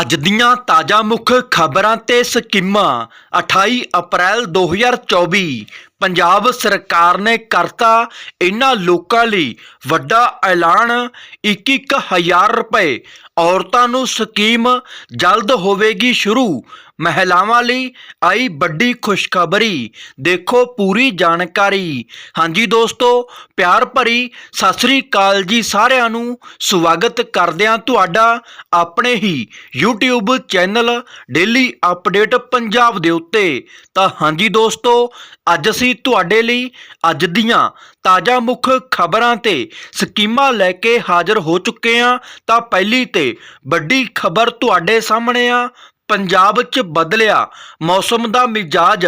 ਅੱਜ ਦੀਆਂ ਤਾਜ਼ਾ ਮੁੱਖ ਖਬਰਾਂ ਤੇ ਸਕੀਮਾਂ 28 ਅਪ੍ਰੈਲ 2024 ਪੰਜਾਬ ਸਰਕਾਰ ਨੇ ਕਰਤਾ ਇਹਨਾਂ ਲੋਕਾਂ ਲਈ ਵੱਡਾ ਐਲਾਨ 21000 ਰੁਪਏ। ਔਰਤਾਂ ਨੂੰ ਸਕੀਮ ਜਲਦ ਹੋਵੇਗੀ ਸ਼ੁਰੂ। ਮਹਿਲਾਵਾਂ ਲਈ ਆਈ ਵੱਡੀ ਖੁਸ਼ਖਬਰੀ। ਦੇਖੋ ਪੂਰੀ ਜਾਣਕਾਰੀ। ਹਾਂਜੀ ਦੋਸਤੋ, ਪਿਆਰ ਭਰੀ ਸਤਿ ਸ੍ਰੀ ਅਕਾਲ ਜੀ ਸਾਰਿਆਂ ਨੂੰ। ਸਵਾਗਤ ਕਰਦਿਆਂ ਤੁਹਾਡਾ ਆਪਣੇ ਹੀ YouTube channel daily update Punjab ਦੇ ਉੱਤੇ। ਤਾਂ ਹਾਂਜੀ ਦੋਸਤੋ, ਅੱਜ ਅਸੀਂ ਤੁਹਾਡੇ ਲਈ ਅੱਜ ਦੀਆਂ ਤਾਜ਼ਾ ਮੁੱਖ ਖਬਰਾਂ ਤੇ ਸਕੀਮਾਂ ਲੈ ਕੇ ਹਾਜ਼ਰ ਹੋ ਚੁੱਕੇ ਹਾਂ, ਤਾਂ ਪਹਿਲੀ ਤੇ ਵੱਡੀ ਖਬਰ ਤੁਹਾਡੇ ਸਾਹਮਣੇ ਆ। ਪੰਜਾਬ 'ਚ ਬਦਲਿਆ ਮੌਸਮ ਦਾ ਮਿਜਾਜ।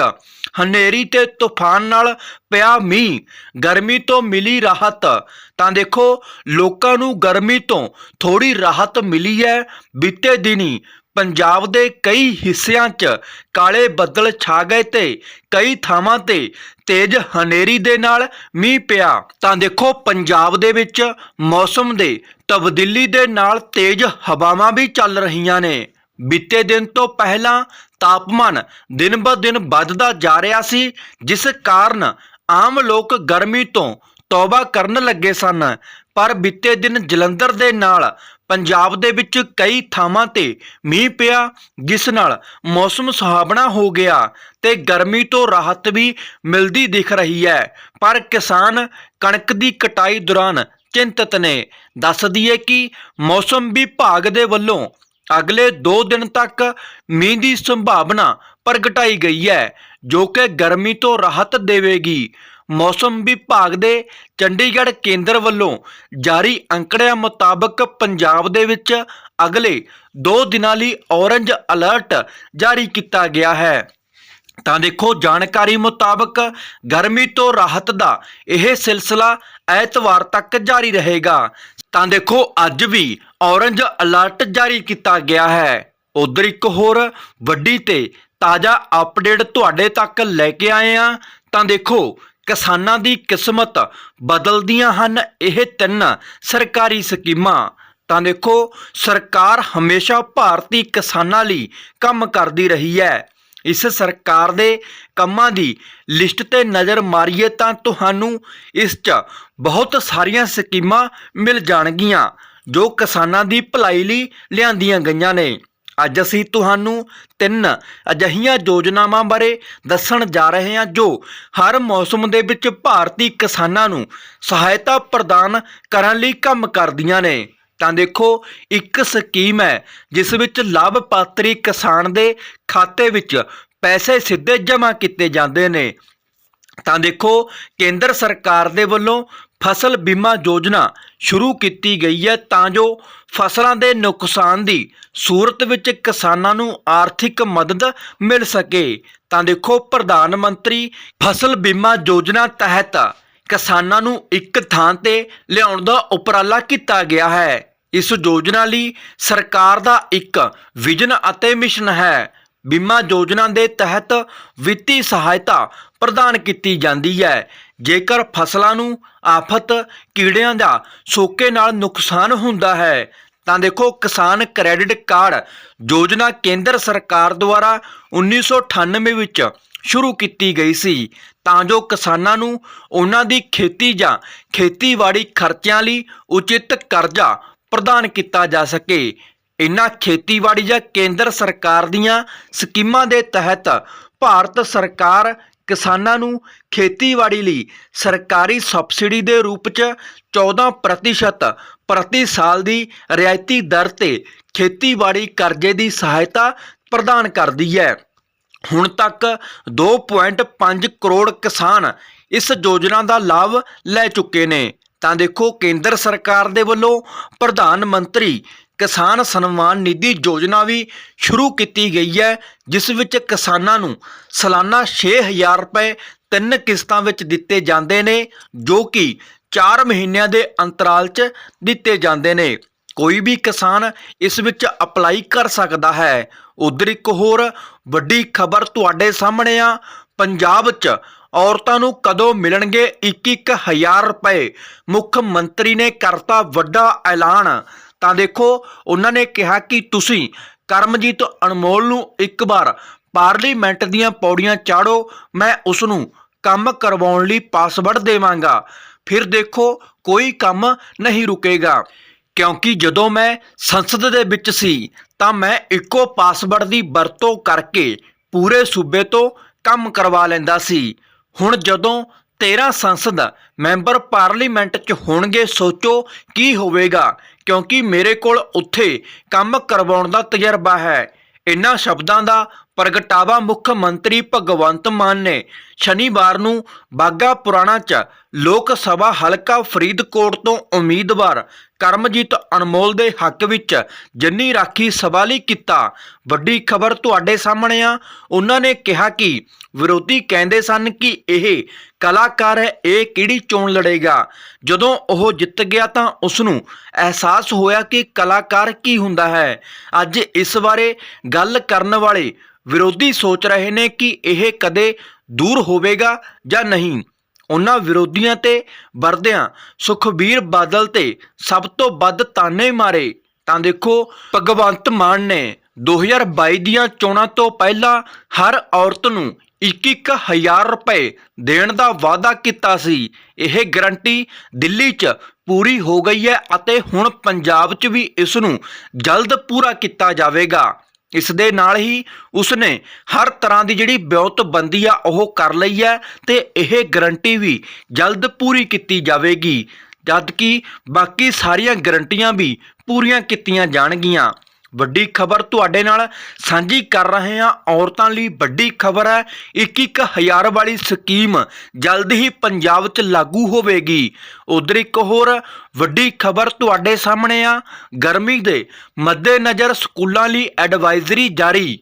ਹਨੇਰੀ ਤੇ ਤੂਫਾਨ ਨਾਲ ਪਿਆ ਮੀਂਹ। ਗਰਮੀ ਤੋਂ ਮਿਲੀ ਰਾਹਤ। ਤਾਂ ਦੇਖੋ, ਲੋਕਾਂ ਨੂੰ ਗਰਮੀ ਤੋਂ ਥੋੜੀ ਰਾਹਤ ਮਿਲੀ ਹੈ। ਬੀਤੇ ਦਿਨੀ ਪੰਜਾਬ ਦੇ ਕਈ ਹਿੱਸਿਆਂ 'ਚ ਕਾਲੇ ਬੱਦਲ ਛਾ ਗਏ ਤੇ ਕਈ ਥਾਵਾਂ ਤੇ ਤੇਜ਼ ਹਨੇਰੀ ਦੇ ਨਾਲ ਮੀਂਹ ਪਿਆ। ਤਾਂ ਦੇਖੋ, ਪੰਜਾਬ ਦੇ ਵਿੱਚ ਮੌਸਮ ਦੇ ਤਬਦੀਲੀ ਦੇ ਨਾਲ ਤੇਜ਼ ਹਵਾਵਾਂ ਵੀ ਚੱਲ ਰਹੀਆਂ ਨੇ। ਬੀਤੇ ਦਿਨ ਤੋਂ ਪਹਿਲਾਂ ਤਾਪਮਾਨ ਦਿਨ ਬ ਦਿਨ ਵੱਧਦਾ ਜਾ ਰਿਹਾ ਸੀ, ਜਿਸ ਕਾਰਨ ਆਮ ਲੋਕ ਗਰਮੀ ਤੋਂ ਤੌਬਾ ਕਰਨ ਲੱਗੇ ਸਨ, ਪਰ ਬੀਤੇ ਦਿਨ ਜਲੰਧਰ ਦੇ ਨਾਲ ਪੰਜਾਬ ਦੇ ਵਿੱਚ ਕਈ ਥਾਵਾਂ ਤੇ ਮੀਂਹ ਪਿਆ, ਜਿਸ ਨਾਲ ਮੌਸਮ ਸੁਹਾਵਣਾ ਹੋ ਗਿਆ ਤੇ ਗਰਮੀ ਤੋਂ ਰਾਹਤ ਵੀ ਮਿਲਦੀ ਦਿਖ ਰਹੀ ਹੈ। ਪਰ ਕਿਸਾਨ ਕਣਕ ਦੀ ਕਟਾਈ ਦੌਰਾਨ ਚਿੰਤਤ ਨੇ ਦੱਸ ਦਈਏ ਕਿ ਮੌਸਮ ਵਿਭਾਗ ਦੇ ਵੱਲੋਂ ਅਗਲੇ 2 ਦਿਨ ਤੱਕ ਮੀਂਹ ਦੀ ਸੰਭਾਵਨਾ ਪ੍ਰਗਟਾਈ ਗਈ ਹੈ, ਜੋ ਕਿ ਗਰਮੀ ਤੋਂ ਰਾਹਤ ਦੇਵੇਗੀ। ਮੌਸਮ ਵਿਭਾਗ ਦੇ ਚੰਡੀਗੜ੍ਹ ਕੇਂਦਰ ਵੱਲੋਂ ਜਾਰੀ ਅੰਕੜਿਆਂ ਮੁਤਾਬਕ ਪੰਜਾਬ ਦੇ ਵਿੱਚ ਅਗਲੇ 2 ਦਿਨਾਂ ਲਈ ਔਰੰਜ ਅਲਰਟ ਜਾਰੀ ਕੀਤਾ ਗਿਆ ਹੈ। ਤਾਂ ਦੇਖੋ, ਜਾਣਕਾਰੀ ਮੁਤਾਬਕ ਗਰਮੀ ਤੋਂ ਰਾਹਤ ਦਾ ਇਹ ਸਿਲਸਿਲਾ ਐਤਵਾਰ ਤੱਕ ਜਾਰੀ ਰਹੇਗਾ। ਤਾਂ ਦੇਖੋ, ਅੱਜ ਵੀ ਔਰੰਜ ਅਲਰਟ ਜਾਰੀ ਕੀਤਾ ਗਿਆ ਹੈ। ਉਧਰ ਇੱਕ ਹੋਰ ਵੱਡੀ ਤੇ ਤਾਜ਼ਾ ਅਪਡੇਟ ਤੁਹਾਡੇ ਤੱਕ ਲੈ ਕੇ ਆਏ ਆ ਤਾਂ ਦੇਖੋ ਕਿਸਾਨਾਂ ਦੀ ਕਿਸਮਤ ਬਦਲਦੀਆਂ ਹਨ, ਇਹ ਤਿੰਨ ਸਰਕਾਰੀ ਸਕੀਮਾਂ। ਤਾਂ ਦੇਖੋ, ਸਰਕਾਰ ਹਮੇਸ਼ਾ ਭਾਰਤੀ ਕਿਸਾਨਾਂ ਲਈ ਕੰਮ ਕਰਦੀ ਰਹੀ ਹੈ। ਇਸ ਸਰਕਾਰ ਦੇ ਕੰਮਾਂ ਦੀ ਲਿਸਟ ਤੇ ਨਜ਼ਰ ਮਾਰੀਏ ਤਾਂ ਤੁਹਾਨੂੰ ਇਸ 'ਚ ਬਹੁਤ ਸਾਰੀਆਂ ਸਕੀਮਾਂ ਮਿਲ ਜਾਣਗੀਆਂ, ਜੋ ਕਿਸਾਨਾਂ ਦੀ ਭਲਾਈ ਲਈ ਲਿਆਂਦੀਆਂ ਗਈਆਂ ਨੇ। ਅੱਜ ਅਸੀਂ ਤੁਹਾਨੂੰ ਤਿੰਨ ਅਜਿਹੀਆਂ ਯੋਜਨਾਵਾਂ ਬਾਰੇ ਦੱਸਣ ਜਾ ਰਹੇ ਹਾਂ ਜੋ ਹਰ ਮੌਸਮ ਦੇ ਵਿੱਚ ਭਾਰਤੀ ਕਿਸਾਨਾਂ ਨੂੰ ਸਹਾਇਤਾ ਪ੍ਰਦਾਨ ਕਰਨ ਲਈ ਕੰਮ ਕਰਦੀਆਂ ਨੇ। ਤਾਂ ਦੇਖੋ, ਇੱਕ ਸਕੀਮ ਹੈ ਜਿਸ ਵਿੱਚ ਲਾਭਪਾਤਰੀ ਕਿਸਾਨ ਦੇ ਖਾਤੇ ਵਿੱਚ ਪੈਸੇ ਸਿੱਧੇ ਜਮ੍ਹਾਂ ਕੀਤੇ ਜਾਂਦੇ ਨੇ। ਤਾਂ ਦੇਖੋ, ਕੇਂਦਰ ਸਰਕਾਰ ਦੇ ਵੱਲੋਂ ਫਸਲ ਬੀਮਾ ਯੋਜਨਾ ਸ਼ੁਰੂ ਕੀਤੀ ਗਈ ਹੈ ਤਾਂ ਜੋ ਫਸਲਾਂ ਦੇ ਨੁਕਸਾਨ ਦੀ ਸੂਰਤ ਵਿੱਚ ਕਿਸਾਨਾਂ ਨੂੰ ਆਰਥਿਕ ਮਦਦ ਮਿਲ ਸਕੇ। ਤਾਂ ਦੇਖੋ, ਪ੍ਰਧਾਨ ਮੰਤਰੀ ਫਸਲ ਬੀਮਾ ਯੋਜਨਾ ਤਹਿਤ ਕਿਸਾਨਾਂ ਨੂੰ ਇੱਕ ਥਾਂ ਤੇ ਲਿਆਉਣ ਦਾ ਉਪਰਾਲਾ ਕੀਤਾ ਗਿਆ ਹੈ। ਇਸ ਯੋਜਨਾ ਲਈ ਸਰਕਾਰ ਦਾ ਇੱਕ ਵਿਜ਼ਨ ਅਤੇ ਮਿਸ਼ਨ ਹੈ। ਬੀਮਾ ਯੋਜਨਾ ਦੇ ਤਹਿਤ ਵਿੱਤੀ ਸਹਾਇਤਾ ਪ੍ਰਦਾਨ ਕੀਤੀ ਜਾਂਦੀ ਹੈ। ਜੇਕਰ ਫਸਲਾਂ ਨੂੰ ਆਫਤ ਕੀੜਿਆਂ ਦਾ ਸੋਕੇ ਨਾਲ ਨੁਕਸਾਨ ਹੁੰਦਾ ਹੈ, ਤਾਂ ਦੇਖੋ ਕਿਸਾਨ ਕ੍ਰੈਡਿਟ ਕਾਰਡ ਯੋਜਨਾ ਕੇਂਦਰ ਸਰਕਾਰ ਦੁਆਰਾ 1998 ਵਿੱਚ ਸ਼ੁਰੂ ਕੀਤੀ ਗਈ ਸੀ। ਤਾਂ ਜੋ ਕਿਸਾਨਾਂ ਨੂੰ ਉਹਨਾਂ ਦੀ ਖੇਤੀ ਜਾਂ ਖੇਤੀਬਾੜੀ ਖਰਚਿਆਂ ਲਈ ਉਚਿਤ ਕਰਜ਼ਾ ਪ੍ਰਦਾਨ ਕੀਤਾ ਜਾ ਸਕੇ। ਇਨ੍ਹਾਂ ਖੇਤੀਬਾੜੀ ਜਾਂ ਕੇਂਦਰ ਸਰਕਾਰ ਦੀਆਂ ਸਕੀਮਾਂ ਦੇ ਤਹਿਤ ਭਾਰਤ ਸਰਕਾਰ ਕਿਸਾਨਾਂ ਨੂੰ ਖੇਤੀਬਾੜੀ ਲਈ ਸਰਕਾਰੀ ਸਬਸਿਡੀ ਦੇ ਰੂਪ 'ਚ 14% ਪ੍ਰਤੀ ਸਾਲ ਦੀ ਰਿਆਇਤੀ ਦਰ ਤੇ ਖੇਤੀਬਾੜੀ ਕਰਜ਼ੇ ਦੀ ਸਹਾਇਤਾ ਪ੍ਰਦਾਨ ਕਰਦੀ ਹੈ। ਹੁਣ ਤੱਕ 2.5 ਕਰੋੜ ਕਿਸਾਨ ਇਸ ਯੋਜਨਾ ਦਾ ਲਾਭ ਲੈ ਚੁੱਕੇ ਨੇ। ਤਾਂ ਦੇਖੋ, ਕੇਂਦਰ ਸਰਕਾਰ ਦੇ ਵੱਲੋਂ ਪ੍ਰਧਾਨ ਮੰਤਰੀ ਕਿਸਾਨ ਸਨਮਾਨ ਨਿਧੀ ਯੋਜਨਾ ਵੀ ਸ਼ੁਰੂ ਕੀਤੀ ਗਈ ਹੈ, ਜਿਸ ਵਿੱਚ ਕਿਸਾਨਾਂ ਨੂੰ ਸਾਲਾਨਾ 6000 ਰੁਪਏ ਤਿੰਨ ਕਿਸ਼ਤਾਂ ਵਿੱਚ ਦਿੱਤੇ ਜਾਂਦੇ ਨੇ, ਜੋ ਕਿ 4 ਮਹੀਨਿਆਂ ਦੇ ਅੰਤਰਾਲ 'ਚ ਦਿੱਤੇ ਜਾਂਦੇ ਨੇ। ਕੋਈ ਵੀ ਕਿਸਾਨ ਇਸ ਵਿੱਚ ਅਪਲਾਈ ਕਰ ਸਕਦਾ ਹੈ। ਉਧਰ ਇੱਕ ਹੋਰ ਵੱਡੀ ਖਬਰ ਤੁਹਾਡੇ ਸਾਹਮਣੇ ਆ। ਪੰਜਾਬ 'ਚ ਔਰਤਾਂ ਨੂੰ ਕਦੋਂ ਮਿਲਣਗੇ 2-1000 ਰੁਪਏ? ਮੁੱਖ ਮੰਤਰੀ ਨੇ ਕਰਤਾ ਵੱਡਾ ਐਲਾਨ। ਤਾਂ ਦੇਖੋ, ਉਹਨਾਂ ਨੇ ਕਿਹਾ ਕਿ ਤੁਸੀਂ ਕਰਮਜੀਤ ਅਨਮੋਲ ਨੂੰ ਇੱਕ ਵਾਰ ਪਾਰਲੀਮੈਂਟ ਦੀਆਂ ਪੌੜੀਆਂ ਚਾੜੋ, ਮੈਂ ਉਸ ਨੂੰ ਕੰਮ ਕਰਵਾਉਣ ਲਈ ਪਾਸਵਰਡ ਦੇਵਾਂਗਾ। ਫਿਰ ਦੇਖੋ, ਕੋਈ ਕੰਮ ਨਹੀਂ ਰੁਕੇਗਾ। ਕਿਉਂਕਿ ਜਦੋਂ ਮੈਂ ਸੰਸਦ ਦੇ ਵਿੱਚ ਸੀ, ਤਾਂ ਮੈਂ ਇੱਕੋ ਪਾਸਵਰਡ ਦੀ ਵਰਤੋਂ ਕਰਕੇ ਪੂਰੇ ਸੂਬੇ ਤੋਂ ਕੰਮ ਕਰਵਾ ਲੈਂਦਾ ਸੀ। ਹੁਣ ਜਦੋਂ 13 ਸੰਸਦ ਮੈਂਬਰ ਪਾਰਲੀਮੈਂਟ 'ਚ ਹੋਣਗੇ, ਸੋਚੋ ਕੀ ਹੋਵੇਗਾ। ਕਿਉਂਕਿ ਮੇਰੇ ਕੋਲ ਉੱਥੇ ਕੰਮ ਕਰਵਾਉਣ ਦਾ ਤਜਰਬਾ ਹੈ। ਇਨ੍ਹਾਂ ਸ਼ਬਦਾਂ ਦਾ ਪ੍ਰਗਟਾਵਾ ਮੁੱਖ ਮੰਤਰੀ ਭਗਵੰਤ ਮਾਨ ਨੇ ਸ਼ਨੀਵਾਰ ਨੂੰ ਬਾਗਾ ਪੁਰਾਣਾ 'ਚ ਲੋਕ ਸਭਾ ਹਲਕਾ ਫਰੀਦਕੋਟ ਤੋਂ ਉਮੀਦਵਾਰ ਕਰਮਜੀਤ ਅਨਮੋਲ ਦੇ ਹੱਕ ਵਿੱਚ ਜੰਨੀ ਰਾਖੀ ਸਭਾ ਲਈ ਕੀਤਾ। ਵੱਡੀ ਖਬਰ ਤੁਹਾਡੇ ਸਾਹਮਣੇ ਆ। ਉਹਨਾਂ ਨੇ ਕਿਹਾ ਕਿ ਵਿਰੋਧੀ ਕਹਿੰਦੇ ਸਨ ਕਿ ਇਹ ਕਲਾਕਾਰ ਹੈ, ਇਹ ਕਿਹੜੀ ਚੋਣ ਲੜੇਗਾ। ਜਦੋਂ ਉਹ ਜਿੱਤ ਗਿਆ ਤਾਂ ਉਸ ਨੂੰ ਅਹਿਸਾਸ ਹੋਇਆ ਕਿ ਕਲਾਕਾਰ ਕੀ ਹੁੰਦਾ ਹੈ। ਅੱਜ ਇਸ ਬਾਰੇ ਗੱਲ ਕਰਨ ਵਾਲੇ ਵਿਰੋਧੀ ਸੋਚ ਰਹੇ ਨੇ ਕਿ ਇਹ ਕਦੇ ਦੂਰ ਹੋਵੇਗਾ ਜਾਂ ਨਹੀਂ? ਉਹਨਾਂ ਵਿਰੋਧੀਆਂ ਤੇ ਵਰਦਿਆਂ ਸੁਖਬੀਰ ਬਾਦਲ ਤੇ ਸਭ ਤੋਂ ਵੱਧ ਤਾਨੇ ਮਾਰੇ। ਤਾਂ ਦੇਖੋ, ਭਗਵੰਤ ਮਾਨ ਨੇ 2022 ਦੀਆਂ ਚੋਣਾਂ ਤੋਂ ਪਹਿਲਾਂ ਹਰ ਔਰਤ ਨੂੰ 21000 ਰੁਪਏ ਦੇਣ ਦਾ ਵਾਅਦਾ ਕੀਤਾ ਸੀ। ਇਹ ਗਰੰਟੀ ਦਿੱਲੀ 'ਚ ਪੂਰੀ ਹੋ ਗਈ ਹੈ ਅਤੇ ਹੁਣ ਪੰਜਾਬ 'ਚ ਵੀ ਇਸ ਨੂੰ ਜਲਦ ਪੂਰਾ ਕੀਤਾ ਜਾਵੇਗਾ। ਇਸ ਦੇ ਨਾਲ ਹੀ ਉਸਨੇ ਹਰ ਤਰ੍ਹਾਂ ਦੀ ਜਿਹੜੀ ਵਿਉਂਤਬੰਦੀ ਆ, ਉਹ ਕਰ ਲਈ ਹੈ ਤੇ ਇਹ ਗਰੰਟੀ ਵੀ ਜਲਦ ਪੂਰੀ ਕੀਤੀ ਜਾਵੇਗੀ। ਜਦਕਿ ਬਾਕੀ ਸਾਰੀਆਂ ਗਰੰਟੀਆਂ ਵੀ ਪੂਰੀਆਂ ਕੀਤੀਆਂ ਜਾਣਗੀਆਂ। ਵੱਡੀ ਖਬਰ ਤੁਹਾਡੇ ਨਾਲ ਸਾਂਝੀ ਕਰ ਰਹੇ ਹਾਂ। ਔਰਤਾਂ ਲਈ ਵੱਡੀ ਖਬਰ ਹੈ 21000 ਵਾਲੀ ਸਕੀਮ ਜਲਦ ਹੀ ਪੰਜਾਬ 'ਚ ਲਾਗੂ ਹੋਵੇਗੀ। ਉਧਰ ਇੱਕ ਹੋਰ ਵੱਡੀ ਖਬਰ ਤੁਹਾਡੇ ਸਾਹਮਣੇ ਆ। ਗਰਮੀ ਦੇ ਮੱਦੇਨਜ਼ਰ ਸਕੂਲਾਂ ਲਈ ਐਡਵਾਈਜ਼ਰੀ ਜਾਰੀ।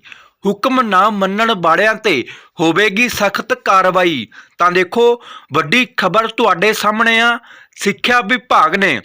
ਹੁਕਮ ਨਾ ਮੰਨਣ ਵਾਲਿਆਂ ਤੇ ਹੋਵੇਗੀ ਸਖਤ ਕਾਰਵਾਈ। ਤਾਂ ਦੇਖੋ, ਵੱਡੀ ਖਬਰ ਤੁਹਾਡੇ ਸਾਹਮਣੇ ਆ। ਸਿੱਖਿਆ ਵਿਭਾਗ ਨੇ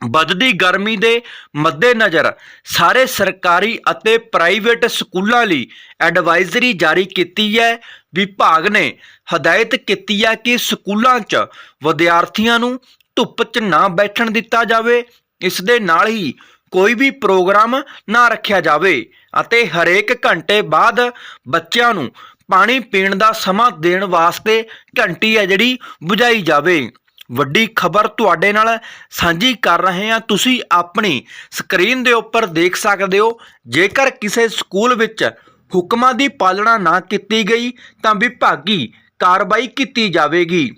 ਵੱਧਦੀ ਗਰਮੀ ਦੇ ਮੱਦੇਨਜ਼ਰ ਸਾਰੇ ਸਰਕਾਰੀ ਅਤੇ ਪ੍ਰਾਈਵੇਟ ਸਕੂਲਾਂ ਲਈ ਐਡਵਾਈਜ਼ਰੀ ਜਾਰੀ ਕੀਤੀ ਹੈ। ਵਿਭਾਗ ਨੇ ਹਦਾਇਤ ਕੀਤੀ ਹੈ ਕਿ ਸਕੂਲਾਂ 'ਚ ਵਿਦਿਆਰਥੀਆਂ ਨੂੰ ਧੁੱਪ 'ਚ ਨਾ ਬੈਠਣ ਦਿੱਤਾ ਜਾਵੇ। ਇਸ ਦੇ ਨਾਲ ਹੀ ਕੋਈ ਵੀ ਪ੍ਰੋਗਰਾਮ ਨਾ ਰੱਖਿਆ ਜਾਵੇ ਅਤੇ ਹਰੇਕ ਘੰਟੇ ਬਾਅਦ ਬੱਚਿਆਂ ਨੂੰ ਪਾਣੀ ਪੀਣ ਦਾ ਸਮਾਂ ਦੇਣ ਵਾਸਤੇ ਘੰਟੀ ਹੈ ਜਿਹੜੀ ਬੁਝਾਈ ਜਾਵੇ। ਵੱਡੀ ਖਬਰ ਤੁਹਾਡੇ ਨਾਲ ਸਾਂਝੀ ਕਰ ਰਹੇ ਹਾਂ। ਤੁਸੀਂ ਆਪਣੀ ਸਕਰੀਨ ਦੇ ਉੱਪਰ ਦੇਖ ਸਕਦੇ ਹੋ। ਜੇਕਰ ਕਿਸੇ ਸਕੂਲ ਵਿੱਚ ਹੁਕਮਾਂ ਦੀ ਪਾਲਣਾ ਨਾ ਕੀਤੀ ਗਈ, ਤਾਂ ਵਿਭਾਗੀ ਕਾਰਵਾਈ ਕੀਤੀ ਜਾਵੇਗੀ।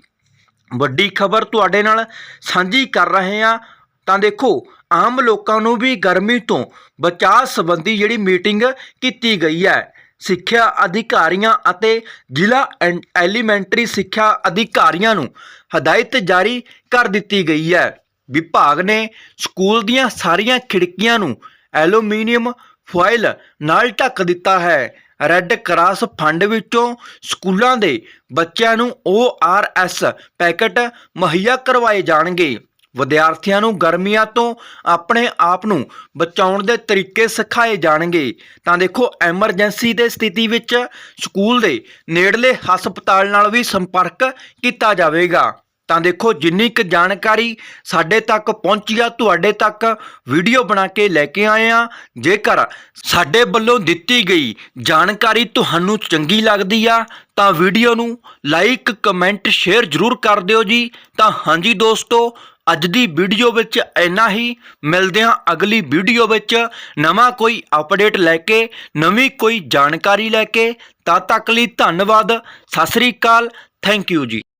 ਵੱਡੀ ਖਬਰ ਤੁਹਾਡੇ ਨਾਲ ਸਾਂਝੀ ਕਰ ਰਹੇ ਹਾਂ। ਤਾਂ ਦੇਖੋ, ਆਮ ਲੋਕਾਂ ਨੂੰ ਵੀ ਗਰਮੀ ਤੋਂ ਬਚਾਅ ਸੰਬੰਧੀ ਜਿਹੜੀ ਮੀਟਿੰਗ ਕੀਤੀ ਗਈ ਹੈ ਸਿੱਖਿਆ ਅਧਿਕਾਰੀਆਂ ਅਤੇ ਜ਼ਿਲ੍ਹਾ ਐਂ- ਐਲੀਮੈਂਟਰੀ ਸਿੱਖਿਆ ਅਧਿਕਾਰੀਆਂ ਨੂੰ ਹਦਾਇਤ ਜਾਰੀ ਕਰ ਦਿੱਤੀ ਗਈ ਹੈ। ਵਿਭਾਗ ਨੇ ਸਕੂਲ ਦੀਆਂ ਸਾਰੀਆਂ ਖਿੜਕੀਆਂ ਨੂੰ ਐਲੂਮੀਨੀਅਮ ਫੁਆਇਲ ਨਾਲ ਢੱਕ ਦਿੱਤਾ ਹੈ। ਰੈੱਡ ਕਰਾਸ ਫੰਡ ਵਿੱਚੋਂ ਸਕੂਲਾਂ ਦੇ ਬੱਚਿਆਂ ਨੂੰ ORS ਪੈਕਟ ਮੁਹੱਈਆ ਕਰਵਾਏ ਜਾਣਗੇ। ਵਿਦਿਆਰਥੀਆਂ ਨੂੰ ਗਰਮੀਆਂ ਤੋਂ ਆਪਣੇ ਆਪ ਨੂੰ ਬਚਾਉਣ ਦੇ ਤਰੀਕੇ ਸਿਖਾਏ ਜਾਣਗੇ। ਤਾਂ ਦੇਖੋ, ਐਮਰਜੈਂਸੀ ਦੇ ਸਥਿਤੀ ਵਿੱਚ ਸਕੂਲ ਦੇ ਨੇੜਲੇ ਹਸਪਤਾਲ ਨਾਲ ਵੀ ਸੰਪਰਕ ਕੀਤਾ ਜਾਵੇਗਾ। ਤਾਂ ਦੇਖੋ, ਜਿੰਨੀ ਕੁ ਜਾਣਕਾਰੀ ਸਾਡੇ ਤੱਕ ਪਹੁੰਚੀ ਆ, ਤੁਹਾਡੇ ਤੱਕ ਵੀਡੀਓ ਬਣਾ ਕੇ ਲੈ ਕੇ ਆਏ ਆ, ਜੇਕਰ ਸਾਡੇ ਵੱਲੋਂ ਦਿੱਤੀ ਗਈ ਜਾਣਕਾਰੀ ਤੁਹਾਨੂੰ ਚੰਗੀ ਲੱਗਦੀ ਆ, ਤਾਂ ਵੀਡੀਓ ਨੂੰ ਲਾਈਕ, ਕਮੈਂਟ, ਸ਼ੇਅਰ ਜ਼ਰੂਰ ਕਰ ਦਿਓ ਜੀ। ਤਾਂ ਹਾਂਜੀ ਦੋਸਤੋ ਅੱਜ ਦੀ ਵੀਡੀਓ ਵਿੱਚ ਇੰਨਾ ਹੀ। ਮਿਲਦੇ ਹਾਂ ਅਗਲੀ ਵੀਡੀਓ ਵਿੱਚ। ਨਵਾਂ ਕੋਈ ਅਪਡੇਟ ਲੈ ਕੇ, ਨਵੀਂ ਕੋਈ ਜਾਣਕਾਰੀ ਲੈ ਕੇ। ਤਦ ਤੱਕ ਲਈ ਧੰਨਵਾਦ। ਸਤਿ ਸ੍ਰੀ ਅਕਾਲ। ਥੈਂਕ ਯੂ ਜੀ।